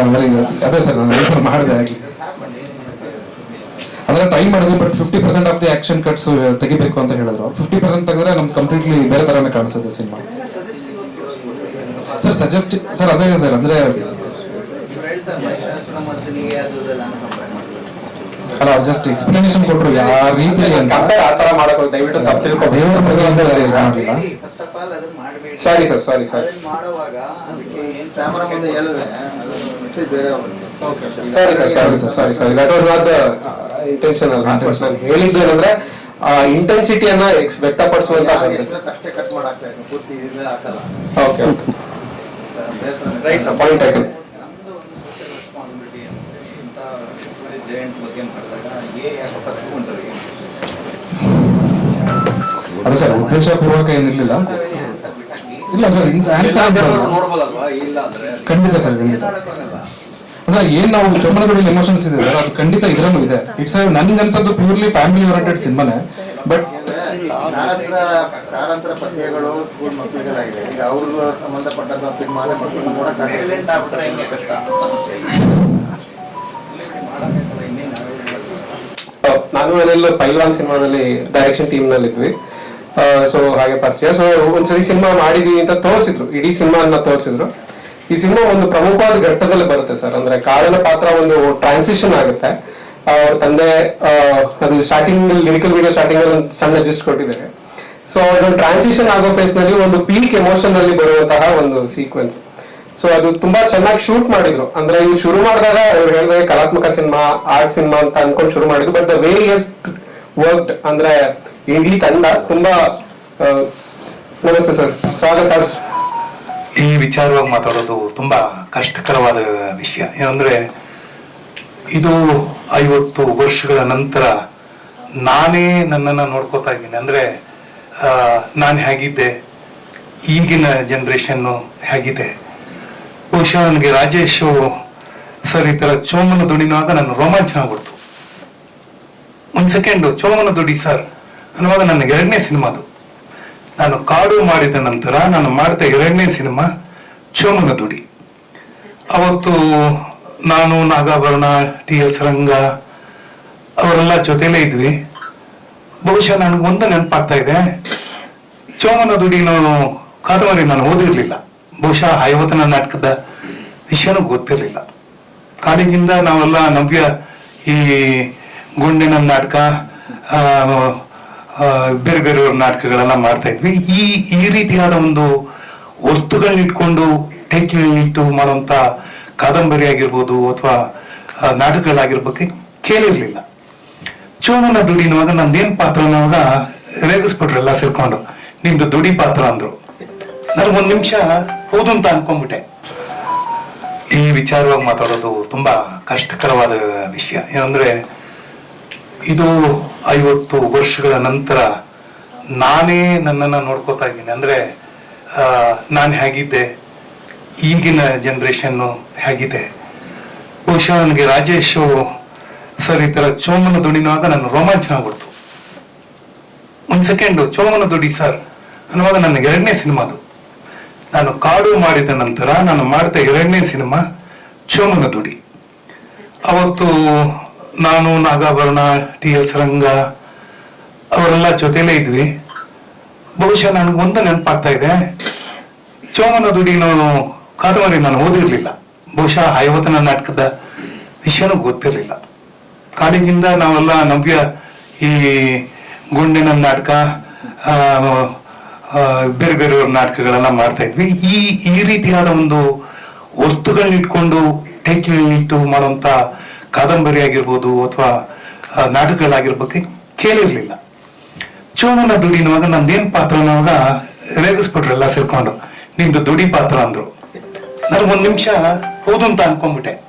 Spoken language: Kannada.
ಅಂದ್ರೆ ಅದೇ ಸರ್ ನಾನು ಆನ್ಸರ್ ಮಾಡಿದೆ ಆಗಲಿ. ಅಂದ್ರೆ ಟ್ರೈ ಮಾಡಿದ್ವಿ but fifty percent of the action cuts ತೆಗಿಬೇಕು ಅಂತ ಹೇಳಿದ್ರು. ಫಿಫ್ಟಿ ಪರ್ಸೆಂಟ್ ತೆಗೆದ್ರೆ ನಮ್ಗೆ ಕಂಪ್ಲೀಟ್ಲಿ ಬೇರೆ ಥರನೇ ಕಾಣಿಸುತ್ತೆ ಸಿನಿಮಾ ಸರ್ ಸಜೆಸ್ಟ್ ಸರ್ ಅದೇ ಸರ್ ಅಂದ್ರೆ ಅಲ್ಲ ಜಸ್ಟ್ ಎಕ್ಸ್ಪ್ಲನೇಷನ್ ಕೊಟ್ರು ಯಾವ ರೀತಿ ದಯವಿಟ್ಟು ತಪ್ಪು ದೇವರ ಬಗ್ಗೆ ಅಂತ ಆಫ್ ಆಲ್ ಅದನ್ನ ಮಾಡಬೇಡಿ. ಸಾರಿ ಸರ್ ಸಾರಿ ಸರ್ ಅದನ್ನ ಮಾಡುವಾಗ ಅದಕ್ಕೆ ಏನು ಕ್ಯಾಮರಾ ಮುಂದೆ ಹೇಳಿದ್ರೆ ಅದು ಮೆಸೇಜ್ ಬೇರೆ ಹೋಗುತ್ತೆ sorry sir sorry sir sorry sorry that was not the intention ಅಲ್ಲ ನಾನು ಹೇಳಿದ್ದು ಏನಂದ್ರೆ ಆ ಇಂಟೆನ್ಸಿಟಿಯನ್ನ ಎಕ್ಸ್ ವ್ಯಕ್ತಪಡಿಸುವಂತ ಅಷ್ಟೇ ಕಟ್ ಮಾಡಾಕ್ತಾ ಇದ್ದೀನಿ ಪೂರ್ತಿ ಇದೇ ಹಾಕಲ್ಲ. ಓಕೆ ರೈಟ್ ಸರ್ ಪಾಯಿಂಟ್ ನಮ್ದು ಒಂದು ಸೋಷಿಯಲ್ ರೆಸ್ಪಾನ್ಸಿಬಿಲಿಟಿ ಇಂಥ ಜಯಂಟ್ ಬಗ್ಗೆ ಮಾಡಿದಾಗ ಏ ಯಾಕಪ್ಪ ತಗೊಂಡ್ರಿ ಅದೇ ಸರ್ ಉದ್ದೇಶ ಪೂರ್ವಕ ಏನಿರ್ಲಿಲ್ಲ. ಇಲ್ಲ ಸರ್ ಆನ್ಸರ್ ನೋಡ್ಬೋದಲ್ವಾ? ಇಲ್ಲ ಅಂದ್ರೆ ಖಂಡಿತ ಸರ್ ಖಂಡಿತ. ಅಂದ್ರೆ ಏನ್ ನಾವು ಚೊಮ್ಮನಗುಡಿಲಿ ಎಮೋಷನ್ಸ್ ಇದೆ ಸರ್ ಅದು ಖಂಡಿತ ಇದ್ರಲ್ಲೂ ಇದೆ. ಇಟ್ಸ್ ನನ್ಗೆ ಅನ್ಸದ್ದು ಪ್ಯೂರ್ಲಿ ಫ್ಯಾಮಿಲಿ ಓರಿಯಂಟೆಡ್ ಸಿನಿಮಾನೆ ಬಟ್ ಕಾರಂತರ ಕಾರಂತರ ಪದ್ಯಗಳು ಸ್ಕೂಲ್ ಮಕ್ಕಳಿಗೆಲ್ಲಾಗಿದೆ ಈಗ ಸಂಬಂಧಪಟ್ಟಂತ ಮಕ್ಕಳು ಕಷ್ಟ. ನಾನು ಮನೆಯಲ್ಲೂ ಪೈಲ್ವಾನ್ ಸಿನಿಮಾದಲ್ಲಿ ಡೈರೆಕ್ಷನ್ ಟೀಮ್ನಲ್ಲಿ ಇದ್ವಿ ಸೊ ಹಾಗೆ ಪರಿಚಯ. ಸೊ ಒಂದ್ಸರಿ ಸಿನಿಮಾ ಮಾಡಿದೀವಿ ಅಂತ ತೋರಿಸಿದ್ರು. ಇಡೀ ಸಿನಿಮಾನ ತೋರಿಸಿದ್ರು. ಈ ಸಿನಿಮಾ ಒಂದು ಪ್ರಮುಖವಾದ ಘಟ್ಟದಲ್ಲಿ ಬರುತ್ತೆ ಸರ್. ಅಂದ್ರೆ ಕಾಳನ ಪಾತ್ರ ಒಂದು ಟ್ರಾನ್ಸಿಷನ್ ಆಗುತ್ತೆ. ಅವ್ರ ತಂದೆ ಅದು ಸ್ಟಾರ್ಟಿಂಗ್ ಲಿರಿಕಲ್ ವಿಡಿಯೋ ಸ್ಟಾರ್ಟಿಂಗ್ ಅಲ್ಲಿ ಒಂದು ಸಣ್ಣ ಜಿಸ್ಟ್ ಕೊಟ್ಟಿದ್ದಾರೆ. ಸೊ ಅವ್ರ ಟ್ರಾನ್ಸಿಷನ್ ಆಗೋ ಫೇಸ್ನಲ್ಲಿ ಒಂದು ಪೀಕ್ ಎಮೋಷನ್ ಅಲ್ಲಿ ಬರುವಂತಹ ಒಂದು ಸೀಕ್ವೆನ್ಸ್ ಸೊ ಅದು ತುಂಬಾ ಚೆನ್ನಾಗಿ ಶೂಟ್ ಮಾಡಿದ್ರು. ಅಂದ್ರೆ ಇವ್ರು ಶುರು ಮಾಡಿದಾಗ ಅವ್ರು ಹೇಳಿದ್ರೆ ಕಲಾತ್ಮಕ ಸಿನಿಮಾ ಆರ್ಟ್ ಸಿನಿಮಾ ಅಂತ ಅನ್ಕೊಂಡು ಶುರು ಮಾಡಿದ್ರು. But the way is worked ಅಂದ್ರೆ ಇಡೀ ತಂಡ ತುಂಬಾ ನಮಸ್ತೆ ಸರ್. ಸ್ವಾಗತ. ಈ ವಿಚಾರವಾಗಿ ಮಾತಾಡೋದು ತುಂಬಾ ಕಷ್ಟಕರವಾದ ವಿಷಯ. ಏನಂದ್ರೆ, ಇದು ಐವತ್ತು ವರ್ಷಗಳ ನಂತರ ನಾನೇ ನನ್ನನ್ನು ನೋಡ್ಕೋತಾ ಇದ್ದೀನಿ. ಅಂದ್ರೆ ನಾನು ಹೇಗಿದ್ದೆ, ಈಗಿನ ಜನ್ರೇಷನ್ನು ಹೇಗಿದೆ. ಬಹುಶಃ ನನಗೆ ರಾಜೇಶ್ ಸರ್ ಈ ತರ ಚೋಮನ ದುಡಿನಾಗ ನನ್ನ ರೋಮಾಂಚನ ಆಗ್ಬಿಡ್ತು. ಒಂದ್ ಸೆಕೆಂಡ್ ಚೋಮನ ದುಡಿ ಸರ್. ಅನ್ನುವಾಗ ನನ್ನ ಎರಡನೇ ಸಿನಿಮಾದು ನಾನು ಕಾಡು ಮಾಡಿದ ನಂತರ ನಾನು ಮಾಡಿದ ಎರಡನೇ ಸಿನಿಮಾ ಚೋಮನ ದುಡಿ. ಅವತ್ತು ನಾನು ನಾಗಾಭರಣ ಟಿ ಎಸ್ ರಂಗ ಅವರೆಲ್ಲ ಜೊತೆಲೇ ಇದ್ವಿ. ಬಹುಶಃ ನನಗೊಂದು ನೆನಪಾಗ್ತಾ ಇದೆ. ಚೋಮನ ದುಡಿನೂ ಕಾದಂಬರಿ ನಾನು ಓದಿರ್ಲಿಲ್ಲ. ಬಹುಶಃ ಐವತ್ತನ ನಾಟಕದ ವಿಷಯನೂ ಗೊತ್ತಿರಲಿಲ್ಲ. ಕಾಲೇಜಿಂದ ನಾವೆಲ್ಲ ನವ್ಯ ಈ ಗುಂಡಿನ ನಾಟಕ ಆ, ಬೇರೆ ಬೇರೆ ನಾಟಕಗಳನ್ನ ಮಾಡ್ತಾ ಇದ್ವಿ. ಈ ಈ ರೀತಿಯಾದ ಒಂದು ವಸ್ತುಗಳನ್ನ ಇಟ್ಕೊಂಡು ಇಟ್ಟು ಮಾಡುವಂತ ಕಾದಂಬರಿ ಆಗಿರ್ಬೋದು ಅಥವಾ ನಾಟಕಗಳಾಗಿರ್ಬೇಕು ಕೇಳಿರ್ಲಿಲ್ಲ. ಚೋಮನ ದುಡಿನುವಾಗ ನಂದೇನ್ ಪಾತ್ರ ಅನ್ನುವಾಗ ರೇಗಿಸ್ಬಿಟ್ರು ಎಲ್ಲ ಸೇರ್ಕೊಂಡು, ನಿಮ್ದು ದುಡಿ ಪಾತ್ರ ಅಂದ್ರು. ನನಗೊಂದ್ ನಿಮಿಷ ಹೌದು ಅಂತ ಅನ್ಕೊಂಡ್ಬಿಟ್ಟೆ. ಈ ವಿಚಾರವಾಗಿ ಮಾತಾಡೋದು ತುಂಬಾ ಕಷ್ಟಕರವಾದ ವಿಷಯ. ಏನಂದ್ರೆ, ಇದು ಐವತ್ತು ವರ್ಷಗಳ ನಂತರ ನಾನೇ ನನ್ನನ್ನು ನೋಡ್ಕೋತಾ ಇದ್ದೀನಿ. ಅಂದ್ರೆ ನಾನು ಹೇಗಿದ್ದೆ, ಈಗಿನ ಜನ್ರೇಷನ್ನು ಹೇಗಿದೆ. ಬಹುಶಃ ನನಗೆ ರಾಜೇಶ್ ಸರ್ ಈ ಥರ ಚೋಮನ ದುಡಿನುವಾಗ ನನ್ನ ರೋಮಾಂಚನ ಆಗ್ಬಿಡ್ತು ಒಂದು ಸೆಕೆಂಡ್ ಚೋಮನ ದುಡಿ ಸರ್ ಅನ್ನುವಾಗ ನನ್ನ ಎರಡನೇ ಸಿನಿಮಾದು ನಾನು ಕಾಡು ಮಾಡಿದ ನಂತರ ನಾನು ಮಾಡಿದ ಎರಡನೇ ಸಿನಿಮಾ ಚೋಮನ ದುಡಿ. ಅವತ್ತು ನಾನು, ನಾಗಾಭರಣ, ಟಿ ಎಸ್ ರಂಗ, ಅವರೆಲ್ಲ ಜೊತೆಲೇ ಇದ್ವಿ. ಬಹುಶಃ ನನಗೊಂದು ನೆನಪಾಗ್ತಾ ಇದೆ. ಚೋಮನ ದುಡಿನೋ ಕಾದಂಬರಿ ನಾನು ಓದಿರ್ಲಿಲ್ಲ. ಬಹುಶಃ ಐವತ್ತನ ನಾಟಕದ ವಿಷಯನೂ ಗೊತ್ತಿರಲಿಲ್ಲ. ಕಾಲೇಜಿಂದ ನಾವೆಲ್ಲ ನವ್ಯ ಈ ಗುಂಡಿನ ನಾಟಕ ಬೇರೆ ಬೇರೆಯವ್ರ ನಾಟಕಗಳೆಲ್ಲ ಮಾಡ್ತಾ ಇದ್ವಿ. ಈ ಈ ರೀತಿಯಾದ ಒಂದು ವಸ್ತುಗಳನ್ನಿಟ್ಕೊಂಡು ಟೈಟ್ಲಿಟ್ಟು ಮಾಡುವಂತ ಕಾದಂಬರಿ ಆಗಿರ್ಬೋದು ಅಥವಾ ನಾಟಕಗಳಾಗಿರ್ಬೇಕು, ಕೇಳಿರ್ಲಿಲ್ಲ. ಚೋಮನ ದುಡಿನುವಾಗ ನಂದೇನ್ ಪಾತ್ರ ಅನ್ನುವಾಗ ರೇಗಿಸ್ಬಿಟ್ರು ಎಲ್ಲ ಸೇರ್ಕೊಂಡು, ನಿಮ್ದು ದುಡಿ ಪಾತ್ರ ಅಂದ್ರು. ನನಗೊಂದ್ ನಿಮಿಷ ಹೌದು ಅಂತ ಅನ್ಕೊಂಡ್ಬಿಟ್ಟೆ.